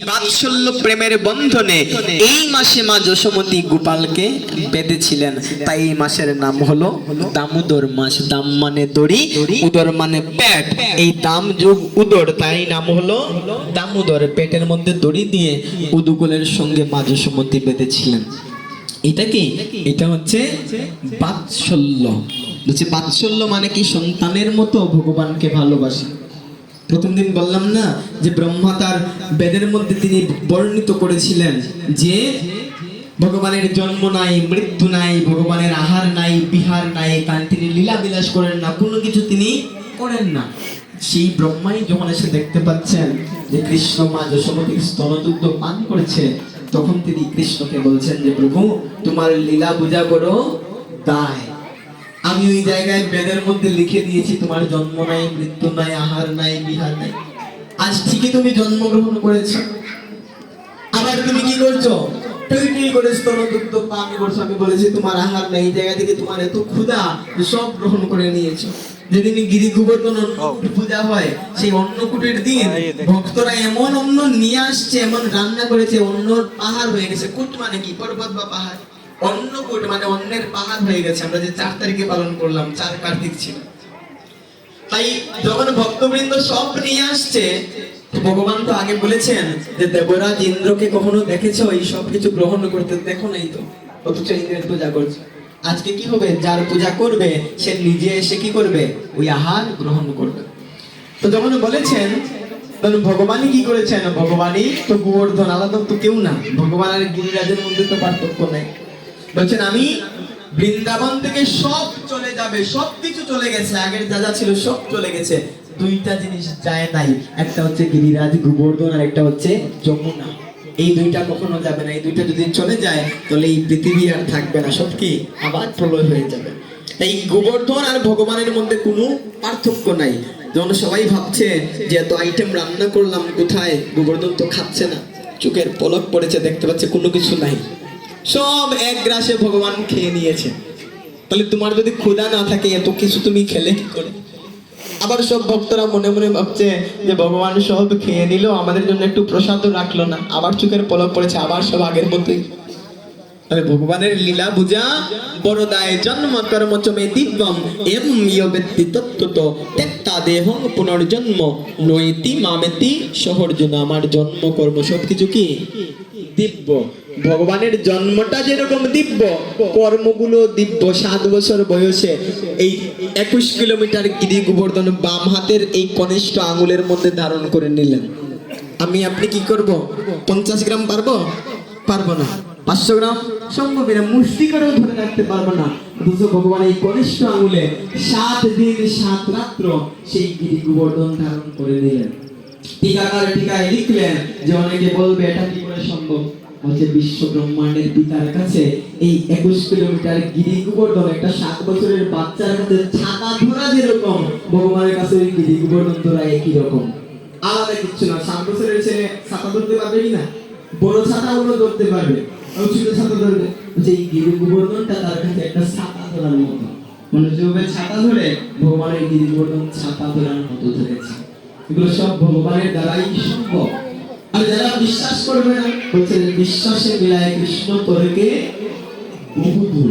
বাৎসল্য প্রেমের বন্ধনে এই মাসে মা যশোমতী গোপালকে বেঁধেছিলেন। তাই এই মাসের নাম হলো দামোদর মাস। দাম মানে দড়ি, উদর মানে পেট। এই দাম যোগ উদর, তাই নাম হলো দামোদর। পেটের মধ্যে দড়ি দিয়ে উদুকুলের সঙ্গে মা যশোমতী বেঁধেছিলেন। এটা কি? এটা হচ্ছে বাৎসল্য। বলছে বাৎসল্য মানে কি? সন্তানের মতো ভগবানকে ভালোবাসে। প্রথম দিন বললাম না যে ব্রহ্মা তার বেদের মধ্যে তিনি বর্ণিত করেছিলেন যে ভগবানের জন্ম নাই, মৃত্যু নাই, ভগবানের আহার নাই, বিহার নাই কারণ তিনি লীলা বিলাস করেন না, কোনো কিছু তিনি করেন না। সেই ব্রহ্মাই যখন এসে দেখতে পাচ্ছেন যে কৃষ্ণ মা যশোমতীর স্তনদুগ্ধ পান করেছে, তখন তিনি কৃষ্ণকে বলছেন যে প্রভু, তোমার লীলা পূজা করো তাই আমি ওই জায়গায় বেদের মধ্যে লিখে দিয়েছি তোমার জন্ম নাই মৃত্যু নাই আহার নাই বিহার নাই। আজ ঠিকই তুমি জন্মগ্রহণ করেছ। আবার তুমি কি করছ? তুই কি করে স্তনদুগ্ধ পান করছ আমি বলেছি তোমার আহার নাই এই জায়গা থেকে তোমার এত ক্ষুধা সব গ্রহণ করে নিয়েছো। যেদিন গিরি গোবর্ধন পূজা হয় সেই অন্নকূটের দিন ভক্তরা এমন অন্ন নিয়ে আসছে এমন রান্না করেছে অন্নর পাহাড় হয়ে গেছে। কুট মানে কি? পর্বত বা পাহাড়। অন্নকূট মানে অন্যের পাহাড় হয়ে গেছে। আমরা যে চার তারিখে পালন করলাম, চার কার্তিক ছিল। তাই যখন ভক্তবৃন্দ সব নিয়ে আসছে ভগবান তো আগে বলেছেন যে দেবরাজ ইন্দ্রকে কখনো দেখেছ? এই সব কিছু গ্রহণ করতে দেখো নাই তো। অথচ ইন্দ্রের পূজা করছে। আজকে কি হবে? যার পূজা করবে, সে নিজে এসে কি করবে? ওই আহার গ্রহণ করবে। তো যখন বলেছেন, তখন ভগবানই কি করেছেন? ভগবানই তো গোবর্ধন, আলাদা তো কেউ না। ভগবান আর গিরিরাজের মধ্যে তো পার্থক্য নেই। বলছেন, আমি বৃন্দাবন থেকে সব চলে যাবে, সব কিছু চলে গেছে। আগের যা যা ছিল সব চলে গেছে। দুইটা জিনিস যায় নাই। একটা হচ্ছে গিরিরাজ, গোবর্ধন, আর একটা হচ্ছে যমুনা। এই দুইটা কখনো যাবে না। এই দুইটা যদি চলে যায়, তাহলে এই পৃথিবী আর থাকবে না। সব কি আবার প্রলয় হয়ে যাবে? এই গোবর্ধন আর ভগবানের মধ্যে কোনো পার্থক্য নাই। যখন সবাই ভাবছে যে এত আইটেম রান্না করলাম কোথায়? গোবর্ধন তো খাচ্ছে না। চোখের পলক পড়েছে, দেখতে পাচ্ছে কোনো কিছু নাই। সব এক গ্রাসে ভগবান খেয়ে নিয়েছে। তাহলে তোমার যদি ক্ষুদা না থাকে, এত কিছু তুমি খেলে কি করে? আবার সব ভক্তরা মনে মনে ভাবছে যে ভগবান সব খেয়ে নিল, আমাদের জন্য একটু প্রসাদও রাখল না। আবার চোখের পলক পড়েছে, আবার সব আগের মতোই। তাহলে ভগবানের লীলা বুঝা বড়দায় জন্ম কর্ম চমে দিব্যম এম ইয় ব্যক্তি তত্ত্বত তেত্তা দেহ পুনর্জন্ম, নৈতি মামেতি শহর সহর্জুন আমার জন্ম কর্ম সবকিছু কি? দিব্য। ভগবানের জন্মটা যেরকম দিব্য, কর্মগুলো দিব্য, সাত বছর বয়সে এই একুশ কিলোমিটার গিরি গোবর্ধন বাম হাতের এই কনিষ্ঠ আঙুলের মধ্যে ধারণ করে নিলেন। আমি, আপনি কি করব? পঞ্চাশ গ্রাম পারব? পারব না। পাঁচশো গ্রাম? সম্ভব না মুষ্টি ধরে রাখতে পারব না। অথচ ভগবান এই কনিষ্ঠ আঙুলে সাত দিন, সাত রাত্র সেই গিরি গোবর্ধন ধারণ করে নিলেন টিকাকার টিকায় লিখলেন যে অনেকে বলবে, এটা কি করে সম্ভব? হচ্ছে বিশ্ব ব্রহ্মাণ্ডের পিতার কাছে এই একুশ কিলোমিটার গিরি গোবর্ধন একটা সাত বছরের বাচ্চার কাছে ছাতা ধরা যেরকম, ভগবানের কাছে ওই গিরি গোবর্ধন ধরা একই রকম। আলাদা কিচ্ছু না, সাত বছরের ছেলে ছাতা ধরতে পারবে কি না? বড় ছাতা হলো ধরতে পারবে। যেভাবে ছাতা ধরে ভগবানের ছাতা মতো ধরেছে। এগুলো সব ভগবানের দ্বারাই আর যারা বিশ্বাস করবে না, বলছে বিশ্বাসে মিলায় কৃষ্ণ তোরকে বহু দূর